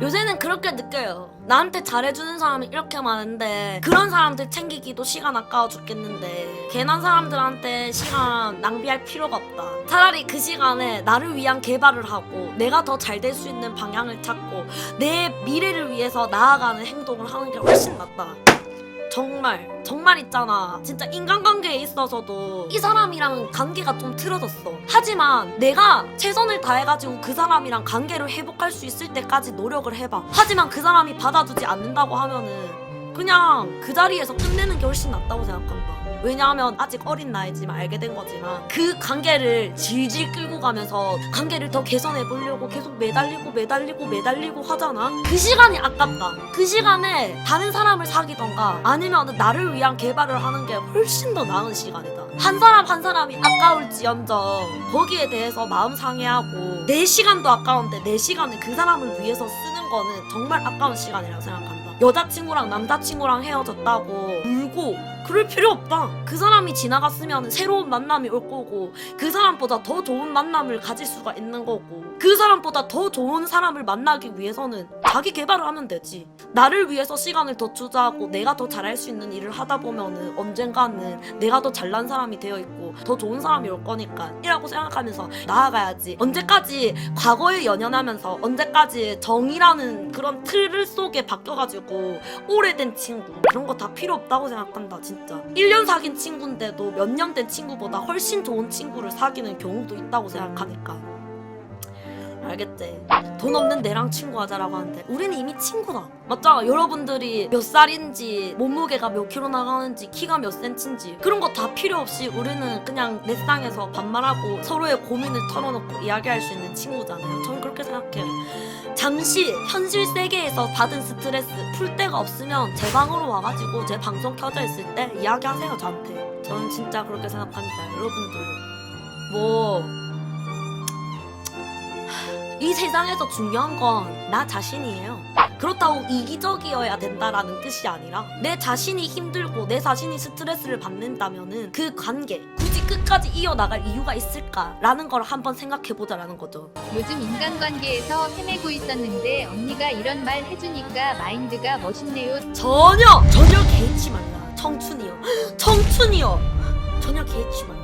요새는 그렇게 느껴요. 나한테 잘해주는 사람이 이렇게 많은데 그런 사람들 챙기기도 시간 아까워 죽겠는데 괜한 사람들한테 시간 낭비할 필요가 없다. 차라리 그 시간에 나를 위한 개발을 하고 내가 더 잘 될 수 있는 방향을 찾고 내 미래를 위해서 나아가는 행동을 하는 게 훨씬 낫다. 정말 정말 있잖아. 진짜 인간관계에 있어서도 이 사람이랑 관계가 좀 틀어졌어. 하지만 내가 최선을 다해가지고 그 사람이랑 관계를 회복할 수 있을 때까지 노력을 해봐. 하지만 그 사람이 받아주지 않는다고 하면은 그냥 그 자리에서 끝내는 게 훨씬 낫다고 생각한다. 왜냐하면 아직 어린 나이지만 알게 된 거지만 그 관계를 질질 끌고 가면서 관계를 더 개선해 보려고 계속 매달리고 매달리고 매달리고 하잖아. 그 시간이 아깝다. 그 시간에 다른 사람을 사귀던가 아니면 나를 위한 개발을 하는 게 훨씬 더 나은 시간이다. 한 사람 한 사람이 아까울지언정 거기에 대해서 마음 상해하고 내 시간도 아까운데 내 시간을 그 사람을 위해서 쓰는 거는 정말 아까운 시간이라고 생각한다 여자친구랑 남자친구랑 헤어졌다고 울고 그럴 필요 없다. 그 사람이 지나갔으면 새로운 만남이 올 거고 그 사람보다 더 좋은 만남을 가질 수가 있는 거고 그 사람보다 더 좋은 사람을 만나기 위해서는 자기 개발을 하면 되지. 나를 위해서 시간을 더 투자하고 내가 더 잘할 수 있는 일을 하다 보면은 언젠가는 내가 더 잘난 사람이 되어 있고 더 좋은 사람이 올 거니까 이라고 생각하면서 나아가야지. 언제까지 과거에 연연하면서 언제까지 정이라는 그런 틀 속에 바뀌어가지고 오래된 친구 그런 거 다 필요 없다고 생각한다 진짜. 1년 사귄 친구인데도 몇 년 된 친구보다 훨씬 좋은 친구를 사귀는 경우도 있다고 생각하니까 알겠지? 돈 없는 내랑 친구하자라고 하는데 우리는 이미 친구다. 맞죠? 여러분들이 몇 살인지 몸무게가 몇 킬로 나가는지 키가 몇 센치인지 그런 거 다 필요 없이 우리는 그냥 넷상에서 반말하고 서로의 고민을 털어놓고 이야기할 수 있는 친구잖아요. 저는 그렇게 생각해요. 잠시 현실 세계에서 받은 스트레스 풀 데가 없으면 제 방으로 와가지고 제 방송 켜져 있을 때 이야기하세요 저한테. 저는 진짜 그렇게 생각합니다 여러분들. 뭐 이 세상에서 중요한 건 나 자신이에요. 그렇다고 이기적이어야 된다라는 뜻이 아니라 내 자신이 힘들고 내 자신이 스트레스를 받는다면은 그 관계 굳이 끝까지 이어나갈 이유가 있을까라는 걸 한번 생각해보자라는 거죠. 요즘 인간관계에서 헤매고 있었는데 언니가 이런 말 해주니까 마인드가 멋있네요. 전혀 전혀 개의치 말라. 청춘이요. 청춘이요. 전혀 개의치 말라.